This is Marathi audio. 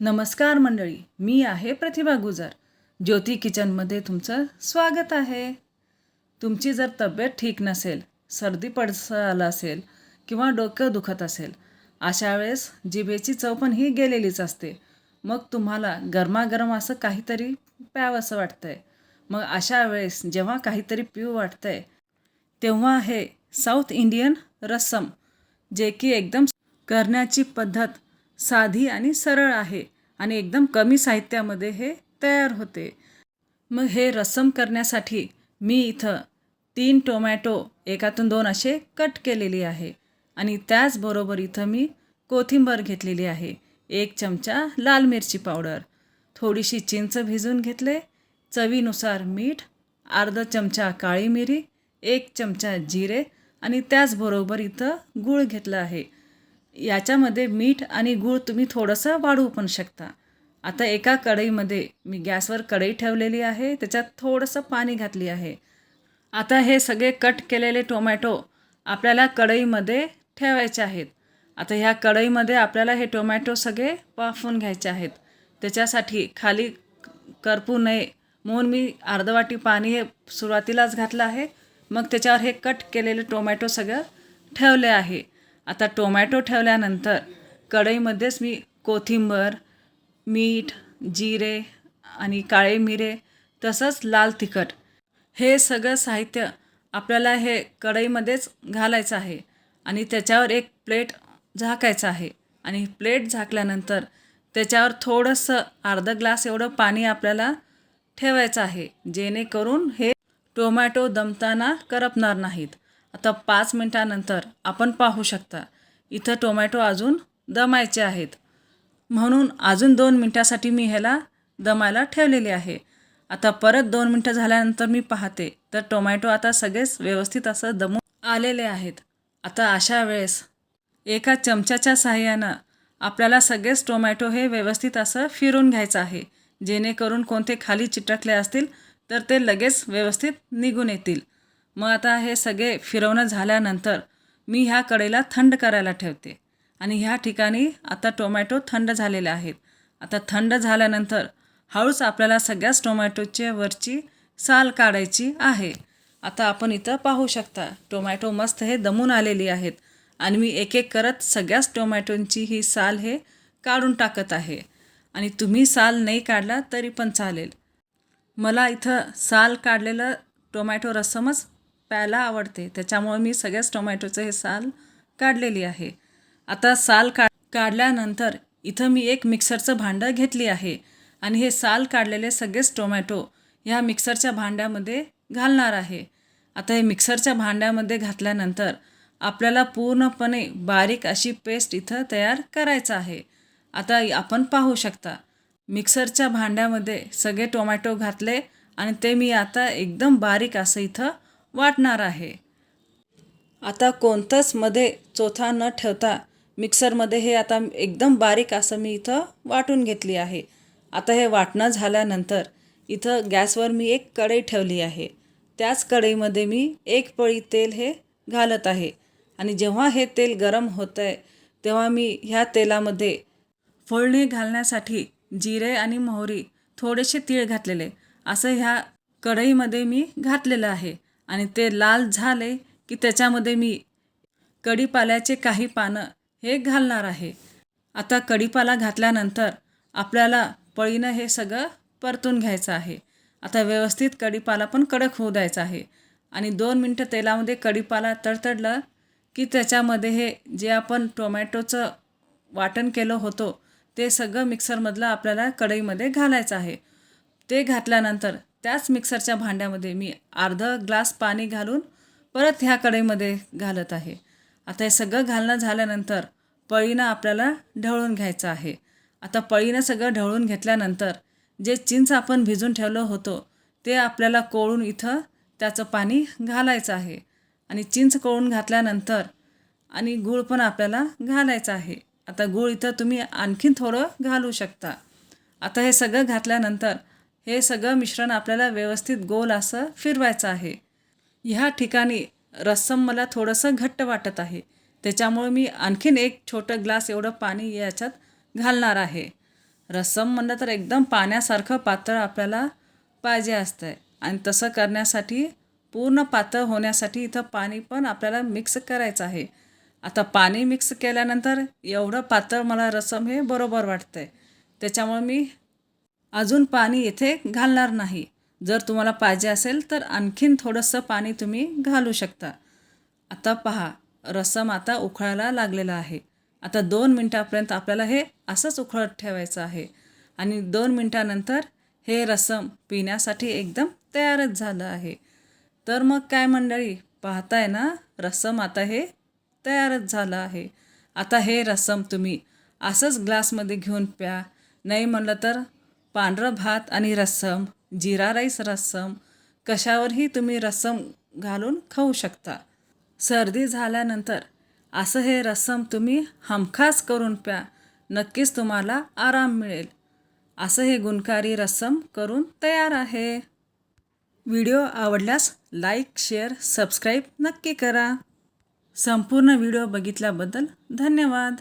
नमस्कार मंडळी मी आहे प्रतिभा गुजर. ज्योती किचनमध्ये तुमचं स्वागत आहे. तुमची जर तब्येत ठीक नसेल सर्दी पडसं आला असेल किंवा डोकं दुखत असेल अशा वेळेस जिभेची चव पण ही गेलेलीच असते. मग तुम्हाला गरमागरम असं काहीतरी प्यावंसं वाटतंय. मग अशा वेळेस जेव्हा काहीतरी पिऊ वाटतंय तेव्हा हे साऊथ इंडियन रस्सम जे की एकदम करण्याची पद्धत साधी आणि सरळ आहे आणि एकदम कमी साहित्यामध्ये हे तयार होते. मग हे रसम करण्यासाठी मी इथं तीन टोमॅटो एकातून दोन असे कट केलेली आहे आणि त्याचबरोबर इथं मी कोथिंबर घेतलेली आहे एक चमचा लाल मिरची पावडर. थोडीशी चिंच भिजून घेतले चवीनुसार मीठ अर्धा चमचा काळी मिरी एक चमचा जिरे आणि त्याचबरोबर इथं गूळ घेतलं आहे. याच्यामध्ये मीठ आणि गूळ तुम्ही थोडंसं वाढवू पण शकता. आता एका कढईमध्ये मी गॅसवर कढई ठेवलेली आहे त्याच्यात थोडंसं पाणी घातली आहे. आता हे सगळे कट केलेले टोमॅटो आपल्याला कढईमध्ये ठेवायचे आहेत. आता ह्या कढईमध्ये आपल्याला हे टोमॅटो सगळे वाफवून घ्यायचे आहेत. त्याच्यासाठी खाली करपू नये म्हणून मी अर्धवाटी पाणी हे सुरुवातीलाच घातलं आहे. मग त्याच्यावर हे कट केलेले टोमॅटो सगळं ठेवले आहे. आता टोमॅटो ठेवल्यानंतर कढईमध्येच मी कोथिंबर मीठ जिरे आणि काळे मिरे तसंच लाल तिखट. हे सगळं साहित्य आपल्याला हे कढईमध्येच घालायचं आहे आणि त्याच्यावर एक प्लेट झाकायचं आहे. आणि प्लेट झाकल्यानंतर त्याच्यावर थोडंसं अर्धा ग्लास एवढं पाणी आपल्याला ठेवायचं आहे जेणेकरून हे टोमॅटो दमताना करपणार नाहीत. आता पाच मिनटानंतर आपण पाहू शकता इथं टोमॅटो अजून दमायचे आहेत. म्हणून अजून दोन मिनटासाठी मी ह्याला दमायला ठेवलेले आहे. आता परत दोन मिनटं झाल्यानंतर मी पाहते. तर टोमॅटो आता सगळेच व्यवस्थित असं दमून आलेले आहेत. आता अशा वेळेस एका चमच्याच्या साहाय्यानं आपल्याला सगळेच टोमॅटो हे व्यवस्थित असं फिरून घ्यायचं आहे. जेणेकरून कोणते खाली चिटकले असतील तर ते लगेच व्यवस्थित निघून येतील. मग आता हे सगळे फिरवणं झाल्यानंतर मी ह्या कडेला थंड करायला ठेवते. आणि ह्या ठिकाणी आता टोमॅटो थंड झालेले आहेत. आता थंड झाल्यानंतर हळूच आपल्याला सगळ्याच टोमॅटोच्या वरची साल काढायची आहे. आता आपण इथं पाहू शकता टोमॅटो मस्त हे दमून आलेली आहेत. आणि मी एक एक करत सगळ्याच टोमॅटोंची ही साल हे काढून टाकत आहे. आणि तुम्ही साल नाही काढला तरी पण चालेल. मला इथं साल काढलेलं टोमॅटो रस्समच प्यायला आवडते. त्याच्यामुळे मी सगळ्याच टोमॅटोचं हे साल काढलेली आहे. आता साल का काढल्यानंतर इथं मी एक मिक्सरचं भांडं घेतली आहे आणि हे साल काढलेले सगळेच टोमॅटो ह्या मिक्सरच्या भांड्यामध्ये घालणार आहे. आता हे मिक्सरच्या भांड्यामध्ये घातल्यानंतर आपल्याला पूर्णपणे बारीक अशी पेस्ट इथं तयार करायचं आहे. आता आपण पाहू शकता मिक्सरच्या भांड्यामध्ये सगळे टोमॅटो घातले आणि ते मी आता एकदम बारीक असं इथं वाटणार आहे. आता कोणतंच मध्ये चोथा न ठेवता मिक्सरमध्ये हे आता एकदम बारीक असं मी इथं वाटून घेतली आहे. आता हे वाटणं झाल्यानंतर इथं गॅसवर मी एक कढई ठेवली आहे. त्याच कढईमध्ये मी एक पळी तेल हे घालत आहे. आणि जेव्हा हे तेल गरम होतं आहे तेव्हा मी ह्या तेलामध्ये फोडणी घालण्यासाठी जिरे आणि मोहरी थोडेसे तीळ घातलेले. असं ह्या कढईमध्ये मी घातलेलं आहे. आणि ते लाल झाले की त्याच्यामध्ये मी कढीपाल्याचे काही पानं हे घालणार आहे. आता कढीपाला घातल्यानंतर आपल्याला पळीनं हे सगळं परतून घ्यायचं आहे. आता व्यवस्थित कढीपाला पण कडक होऊ द्यायचा आहे. आणि दोन मिनटं तेलामध्ये कढीपाला तडतडलं की त्याच्यामध्ये हे जे आपण टोमॅटोचं वाटण केलं होतं ते सगळं मिक्सरमधलं आपल्याला कढईमध्ये घालायचं आहे. ते घातल्यानंतर त्याच मिक्सरच्या भांड्यामध्ये मी अर्धा ग्लास पाणी घालून परत ह्या कढईमध्ये घालत आहे. आता हे सगळं घालणं झाल्यानंतर पळीनं आपल्याला ढवळून घ्यायचं आहे. आता पळीनं सगळं ढवळून घेतल्यानंतर जे चिंच आपण भिजून ठेवलं होतं ते आपल्याला कोळून इथं त्याचं पाणी घालायचं आहे. आणि चिंच कोळून घातल्यानंतर आणि गूळ पण आपल्याला घालायचं आहे. आता गूळ इथं तुम्ही आणखीन थोडं घालू शकता. आता हे सगळं घातल्यानंतर हे सगळं मिश्रण आपल्याला व्यवस्थित गोल असं फिरवायचं आहे. ह्या ठिकाणी रस्सम मला थोडंसं घट्ट वाटत आहे. त्याच्यामुळे मी आणखीन एक छोटं ग्लास एवढं पाणी याच्यात घालणार आहे. रस्सम म्हणलं तर एकदम पाण्यासारखं पातळ आपल्याला पाहिजे असतं आहे आणि तसं करण्यासाठी पूर्ण पातळ होण्यासाठी इथं पाणी पण आपल्याला मिक्स करायचं आहे. आता पाणी मिक्स केल्यानंतर एवढं पातळ मला रसम हे बरोबर वाटतं आहे त्याच्यामुळे मी अजून पाणी इथे घालणार नाही. जर तुम्हाला पाहिजे असेल तर आणखीन थोडंसं पाणी तुम्ही घालू शकता. आता पहा रसम आता उकळायला लागलेला आहे. आता दोन मिनटापर्यंत आपल्याला हे असंच उकळत ठेवायचं आहे. आणि दोन मिनटानंतर हे रसम पिण्यासाठी एकदम तयारच झालं आहे. तर मग काय मंडळी पाहताय ना रसम आता हे तयारच झालं आहे. आता हे रसम तुम्ही असंच ग्लासमध्ये घेऊन प्या. नाही म्हणलं तर पांढरं भात आणि रस्सम जिरा राईस रस्सम कशावरही तुम्ही रस्सम घालून खाऊ शकता. सर्दी झाल्यानंतर असं हे रस्सम तुम्ही हमखास करून प्या. नक्कीच तुम्हाला आराम मिळेल. असं हे गुणकारी रस्सम करून तयार आहे. व्हिडिओ आवडल्यास लाईक शेअर सबस्क्राईब नक्की करा. संपूर्ण व्हिडिओ बघितल्याबद्दल धन्यवाद.